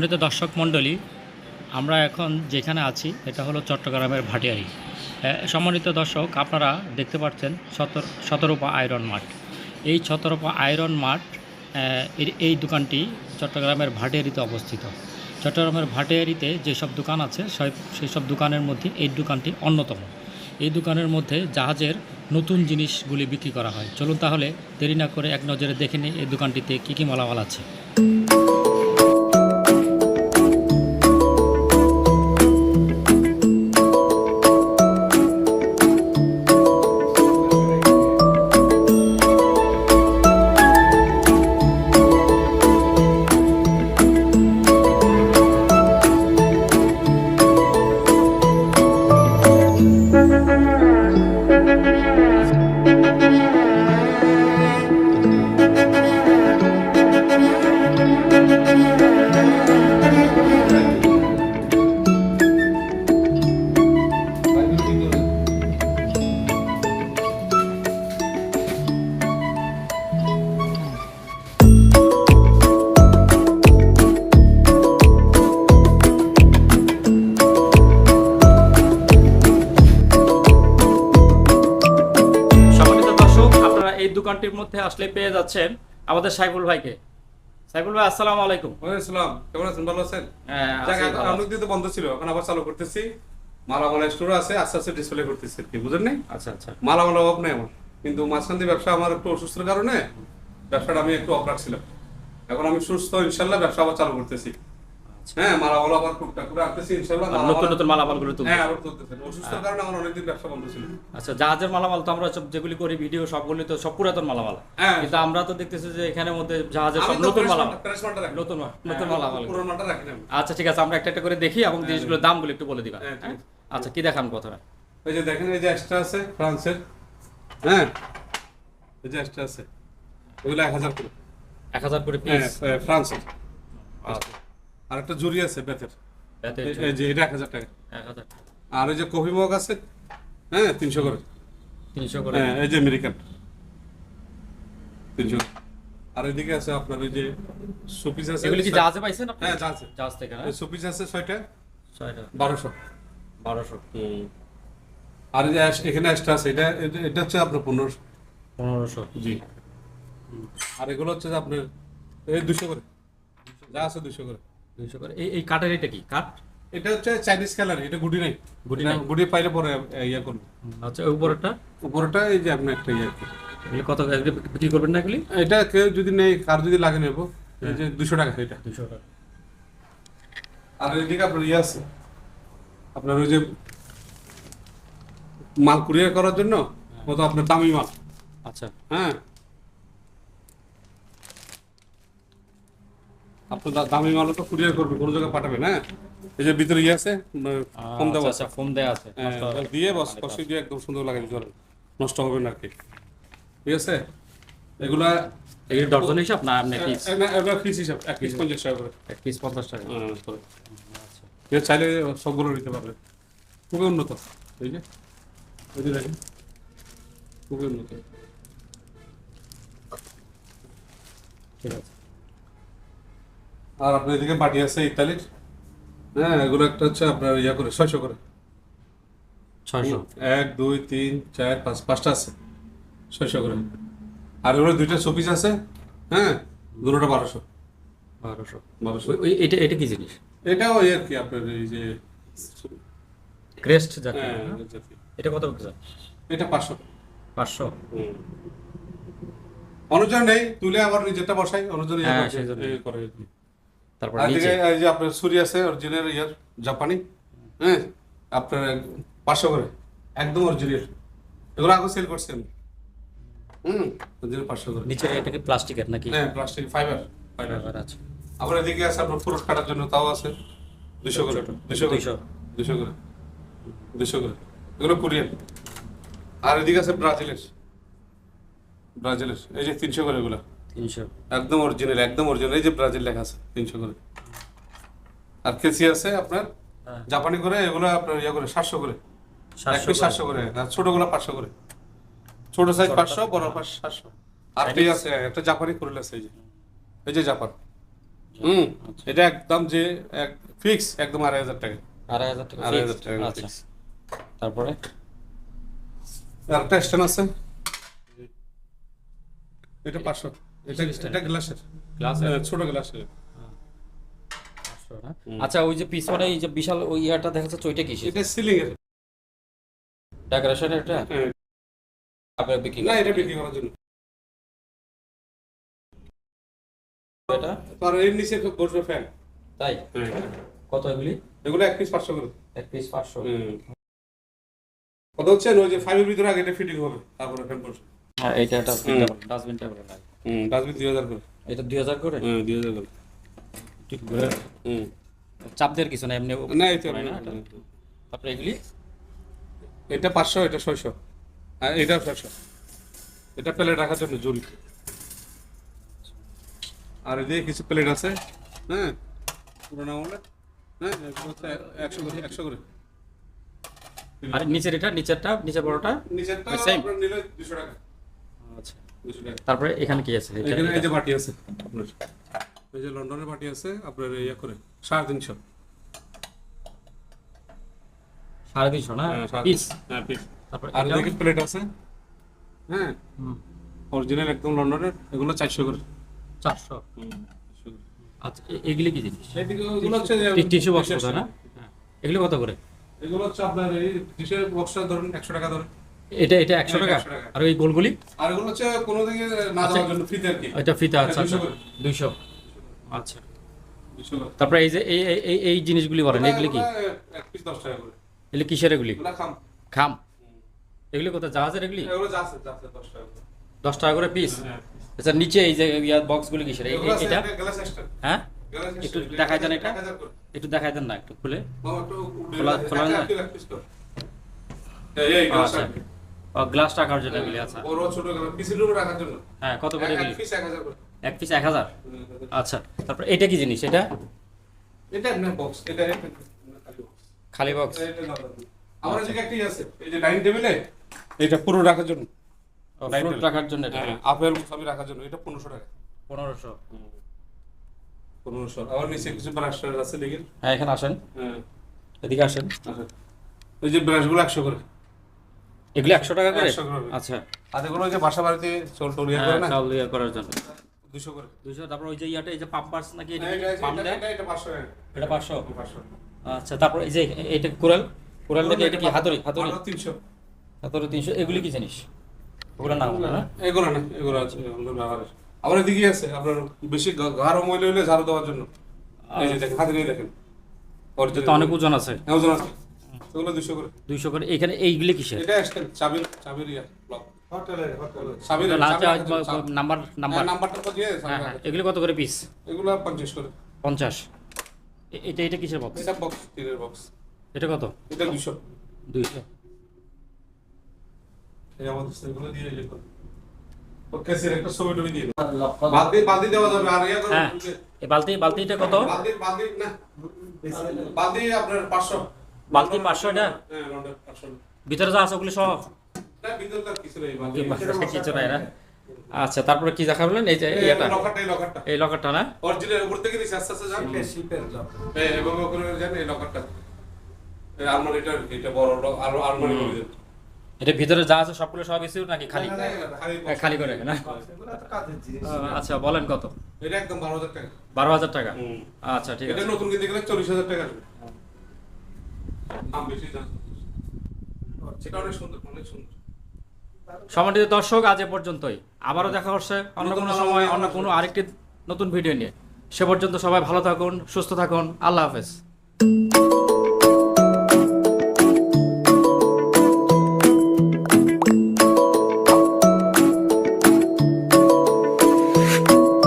সম্মানিত দর্শক মণ্ডলী, আমরা এখন যেখানে আছি, এটা হলো চট্টগ্রামের ভাটিয়ারি। সম্মানিত দর্শক, আপনারা দেখতে পাচ্ছেন সতর আয়রন মাঠ। এই সতেরোপা আয়রন মাঠ এই দোকানটি চট্টগ্রামের ভাটিয়ারিতে অবস্থিত। চট্টগ্রামের ভাটিয়ারিতে যেসব দোকান আছে সেই সব দোকানের মধ্যে এই দোকানটি অন্যতম। এই দোকানের মধ্যে জাহাজের নতুন জিনিসগুলি বিক্রি করা হয়। চলুন তাহলে দেরি না করে এক নজরে দেখে নিই এই দোকানটিতে কী কী মালামাল আছে। আপনারা মধ্যে আসলে পেয়ে যাচ্ছেন আমাদের সাইফুল ভাইকে। সাইফুল ভাই আসসালামু আলাইকুম। ওয়ালাইকুম কেমন আছেন? ভালো আছেন? হ্যাঁ, অনেক তো বন্ধ ছিল এখন আবার চালু করতেছি। মালামাল স্টোর আছে আস্তে আস্তে ডিসপ্লে করতেছি কি বুঝেন নাই? আচ্ছা আচ্ছা। মালামাল অভাব নেই আমার। কিন্তু মাঝখান দিয়ে ব্যবসা আমার একটু অসুস্থের কারণে ব্যবসাটা আমি একটু অফ রাখছিলাম। এখন আমি সুস্থ ইনশাল্লাহ ব্যবসা আবার চালু করতেছি। হ্যাঁ মালামাল আবার টুকটাক করে আনতেছি ইনশাল্লাহ আর নতুন নতুন মালামালগুলো তুলতে হ্যাঁ আবার তুলতেছেন অসুস্থের কারণে আমার অনেকদিন ব্যবসা বন্ধ ছিল। আচ্ছা জাহাজের মালামাল তো আমরা সব যেগুলি করি ভিডিও সবগুলি তো সব পুরাতন মালামাল। হ্যাঁ। কিন্তু আমরা তো দেখতেছি যে এখানের মধ্যে জাহাজের সব নতুন মালামাল। মালটা- fresh মালটা রাখি। নতুন নতুন হ্যাঁ, মালামাল। পুরনো মালটা রাখি না আচ্ছা ঠিক আছে আমরা একটা একটা করে দেখি এবং জিনিসগুলোর দামগুলো একটু বলে দিবা। হ্যাঁ, হ্যাঁ? আচ্ছা কি দেখান প্রথমে? এই যে দেখেন এই যে এক্সট্রা আছে ফ্রান্সের হ্যাঁ? এই যে এক্সট্রা আছে। এগুলো এক হাজার করে। এক হাজার করে হ্যাঁ, পিস ফ্রান্সের ফ্রান্সের আর একটা জুরি আছে বেতের এই- যে এটা এক হাজার টাকা। আর এই যে কফি মগ আছে হ্যাঁ তিনশো করে। তিনশো করে। হ্যাঁ এই যে আমেরিকান। তিনশো। আর এদিকে আছে আপনার ওই যে সুপিস আছে এগুলি কি জাহাজে পাইছেন আপনি? হ্যাঁ জাহাজে। জাহাজ থেকে হ্যাঁ? সুপিস আছে ছয়টা। ছয়টা। বারোশো। বারোশো আর এই যে এখানে এক্সট্রা আছে এটা এটা- হচ্ছে আপনার পনেরোশো। পনেরোশো। জি। আর এগুলো হচ্ছে আপনার এই দুশো করে। যা আছে দুশো করে। দুইশো করে। এই এই কাঠের এটা কি? কাঠ? এটা হচ্ছে চাইনিজ কালার এটা গুডি নাই এটা নাই। গুডি পাইলে পরে ইয়ে করবে আচ্ছা ওই উপরেরটা? উপরটা এই যে আপনার একটা ইয়ে আর কত এগুলি বিক্রি করবেন না এগুলি? এটা কেউ যদি নেই কার যদি লাগে নেব। এই যে দুশো টাকা এটা। দুশো টাকা। আর এদিকে আপনার ইয়ে আছে। আপনার ওই যে মাল কুরিয়ার করার জন্য কত আপনার দামি মাল। আচ্ছা। হ্যাঁ আপনার দামি মালও তো কুরিয়ার করবে কোনো জায়গায় পাঠাবেন হ্যাঁ? এই যে ভিতরে ইয়ে আছে দেওয়া আচ্ছা ফোন দেওয়া আছে নষ্ট হবে। না। দিয়ে বস কষি দিয়ে একদম সুন্দর লাগে দিতে নষ্ট হবে না আর কি। ঠিক আছে? এগুলা এগুলি ডর্জন হিসাব না আপনি পিস এগুলা পিস হিসাব এক পিস পঞ্চাশ টাকা করে। এক পিস পঞ্চাশ টাকা। আচ্ছা চাইলে সবগুলো নিতে পারবে। খুবই উন্নত এই যে এই যে দেখেন খুবই উন্নত। ঠিক আছে। আর আপনার এদিকে বাটি আছে ইতালির? হ্যাঁ এগুলো একটা হচ্ছে আপনার ইয়া করে ছয়শো করে। ছয়শো। এক দুই তিন চার পাঁচ পাঁচটা আছে ছয়শো করে। আর এগুলো দুইটা শোপিস আছে হ্যাঁ দুটোটা বারোশো। বারোশো। বারোশো। এটা এটা কি জিনিস? এটাও ওই আর কি আপনার এই যে ক্রেস্ট যাকে হ্যাঁ? জাতীয়। এটা কত বিক্রি এটা পাঁচশো। পাঁচশো? অনুজন নেই তুলে আবার নিজেরটা বসাই অনুজন হ্যাঁ, করে- তারপর নিচে এই যে আপনার সুরি আছে অরিজিনাল ইয়ার জাপানি হ্যাঁ? আপনার পাঁচশো করে একদম অরিজিনাল এগুলো আগে সেল করছি আমি। হুম? অরিজিনাল পাঁচশো করে। নিচে এটা কি প্লাস্টিকের নাকি? হ্যাঁ প্লাস্টিক ফাইবার ফাইবার আচ্ছা আবার এদিকে আছে আপনার পুরুষ কাটার জন্য তাও আছে। দুশো করে দুশো করে। দুশো করে। দুশো করে। এগুলো কোরিয়ান। আর এদিকে আছে ব্রাজিলের। ব্রাজিলের। এই যে তিনশো করে এগুলো। তিনশো। একদম অরিজিনাল একদম অরিজিনাল এই যে ব্রাজিল লেখা আছে তিনশো করে। আর কেসি আছে আপনার? হ্যাঁ। জাপানি করে এগুলো আপনার ইয়ে করে সাতশো করে। এক সাতশো পিস সাতশো করে আর ছোটগুলো পাঁচশো করে। ছোট সাইজ পাঁচশো বড় পাঁচ সাতশো। আর কি আছে একটা জাপানি করে আছে এই যে। এই যে জাপান। হুম আচ্ছা। এটা একদম যে এক ফিক্স একদম আড়াই হাজার টাকা। আড়াই হাজার টাকা আড়াই হাজার টাকা আচ্ছা। তারপরে? আর একটা স্ট্যান্ড আছে। এটা পাঁচশো। এটা? এটা গ্লাসের গ্লাসের? হ্যাঁ, ছোট গ্লাসের আচ্ছা ওই যে পিছনে এই যে বিশাল ওই ইয়াটা দেখা যাচ্ছে ওইটা কি এটা সিলিং এর ডেকোরেশন এটা হ্যাঁ। আপনার বিক্রি না এটা বিক্রি করার জন্য। এটা? আর এর নিচে ফ্যান তাই? কত এগুলি? এগুলো এক পিস পাঁচশো করে। এক পিস পাঁচশো। কত হচ্ছে? ওই যে ফাইভের ভিতরে আগে এটা ফিটিং হবে তারপরে ফ্যান হ্যাঁ এইটা একটা। ডাস্টবিন টেবিল লাগে। হুম দুই হাজার করে। এটা দুই হাজার করে? হ্যাঁ দুই হাজার করে। ঠিক করে। হুম। চাপ দেওয়ার কিছু না এমনি না এই না এটা? তারপরে এগুলি? এটা পাঁচশো এটা ছয়শো। আর এটা ছয়শো। এটা প্লেট রাখার জন্য জুল। আর এদিকে কিছু প্লেট আছে। হ্যাঁ পুরোনো আমলে হ্যাঁ একশো করে একশো করে। আর নিচের এটা নিচেরটা নিচের বড়টা? নিচেরটা নিলে দুশো টাকা। আচ্ছা। তারপরে এখানে কি আছে? এখানে এই যে বাটি আছে আপনার। এই যে লন্ডনের বাটি আছে আপনার ইয়ে করে সাড়ে তিনশো। সাড়ে তিনশো না? হ্যাঁ, পিস? হ্যাঁ পিস। তারপরে আর এটাও? দেখি প্লেট আছে? হ্যাঁ। অরিজিনাল একদম লন্ডনের এগুলো চারশো করে। চারশো? আচ্ছা এগুলি কি জিনিস? এদিকে হচ্ছে টিস্যু বক্স টিস্যু না? হ্যাঁ। এগুলি কত করে? এগুলো হচ্ছে আপনার এই টিসের বক্সটা ধরুন একশো টাকা ধরে। এটা এটা একশো টাকা? আর ওই গোলগুলি? আর এগুলো হচ্ছে কোনো দিকে না আচ্ছা। যাওয়ার জন্য ফ্রিতে আর কি। এটা ফিতা আচ্ছা আচ্ছা। দুইশো আচ্ছা। তারপরে এই যে এই এই- এই জিনিসগুলি বলেন এগুলি কি? এগুলো কিসের এগুলি? খাম। এগুলি কোথায়? জাহাজের এগুলি? দশ টাকা করে। পিস হ্যাঁ। আচ্ছা নিচে এই যে বক্সগুলি কিসের? এটা? হ্যাঁ? একটু। দেখাই দেন এটা? একটু দেখাই দেন না একটু খুলে। খোলা- খোলা আচ্ছা। গ্লাস টাকার জন্য এগুলি আচ্ছা বড় ছোট পিসের রুমে রাখার জন্য? হ্যাঁ কত করে এগুলি পিস এক হাজার করে। এক পিস এক হাজার? আচ্ছা তারপর এটা কি জিনিস? এটা? এটা এমনি বক্স এটা খালি বক্স না, না, না। আমার এদিকে একটাই আছে এই যে ডাইনিং টেবিলে এটা পুরো রাখার জন্য। ফ্রুট রাখার জন্য এটা? হ্যাঁ, আপেল সবই রাখার জন্য এটা পনেরোশো টাকা। পনেরোশো। পনেরোশো আবার নিচে কিছু ব্রাশ আছে লিগের হ্যাঁ এখানে আসেন। হ্যাঁ। এদিকে আসেন। আচ্ছা এই যে ব্রাশগুলো একশো করে। এগুলি একশো টাকা করে? আচ্ছা। আর এগুলো যে বাসা বাড়িতে চল টোল ইয়ে করে হ্যাঁ না? চাউল ইয়ে করার জন্য। দুশো করে। দুশো তারপর ওই যে ইয়াটা এই যে পাম্পার্স নাকি এটা হ্যাঁ, পাম্প দেয় এটা- পাঁচশো এটা পাঁচশো? পাঁচশো। আচ্ছা তারপর এই যে এটা কোরাল কোরাল নাকি এটা কি? হাতুড়ি হাতুড়ি? তিনশো। হাতুড়ি তিনশো। এগুলি কি জিনিস? ওগুলো নাম না? এগুলো না এগুলো আছে এগুলো। আবার এদিকে আছে আপনার বেশি গাঢ় ময়লা হলে ঝাড়ু দেওয়ার জন্য। এই যে দেখেন হাতে নিয়ে দেখেন তো অনেক ওজন আছে। হ্যাঁ, ওজন আছে। এগুলো দুশো করে। দুইশো করে। এখানে এইগুলি কিসের? এটা এক্সটেন্ড চাবির চাবির ইয়া লক হোটেলের হোটেলের চাবির না, চাবি রাখার জন্য, চাবি- নাম্বার নাম্বার। নাম্বারটা তো দিয়ে চাবি রাখার এগুলি কত করে পিস এগুলো পঞ্চাশ করে। পঞ্চাশ। এ- এটা এটা কিসের বক্স এটা বক্স টিনের বক্স এটা কত? এটা দুশো। দুইশো। এই আমাদের এগুলো দিয়ে করো। ও একটা ছবি টবি দিয়ে বালতি বালতি দেওয়া যাবে। আর ইয়া করে হ্যাঁ বালতি বালতিটা কত? বালতি বালতি না। বালতি আপনার পাঁচশো। বালতি 500 এটা? হ্যাঁ পাঁচশো। ভিতরে যা আছে ওগুলি সহ না ভিতরে তার কিছু নেই বালতি। কিছু নাই না। আচ্ছা তারপরে কি দেখা বললেন এই যে এই এটা এই লকারটা। না? অরিজিনাল উপর থেকে নিচে আস্তে আস্তে যান। এই এভাবে করে যান এই লকারটা। আলমারিটা এটা বড় লক আলমারি করে দেন এটা ভিতরে যা আছে সবগুলো সব কিছু নাকি খালি? খালি হ্যাঁ, করে না? আচ্ছা বলেন কত? এটা একদম বারো হাজার টাকা। বারো হাজার টাকা। আচ্ছা ঠিক এটা আছে। নতুন কিনতে গেলে চল্লিশ হাজার টাকা দাম বেশি সেটা অনেক সুন্দর অনেক সুন্দর সম্মানিত দর্শক আজ এ পর্যন্তই। আবারও দেখা হচ্ছে অন্য কোনো সময় অন্য কোনো আরেকটি নতুন ভিডিও নিয়ে। সে পর্যন্ত সবাই ভালো থাকুন সুস্থ থাকুন। আল্লাহ হাফেজ।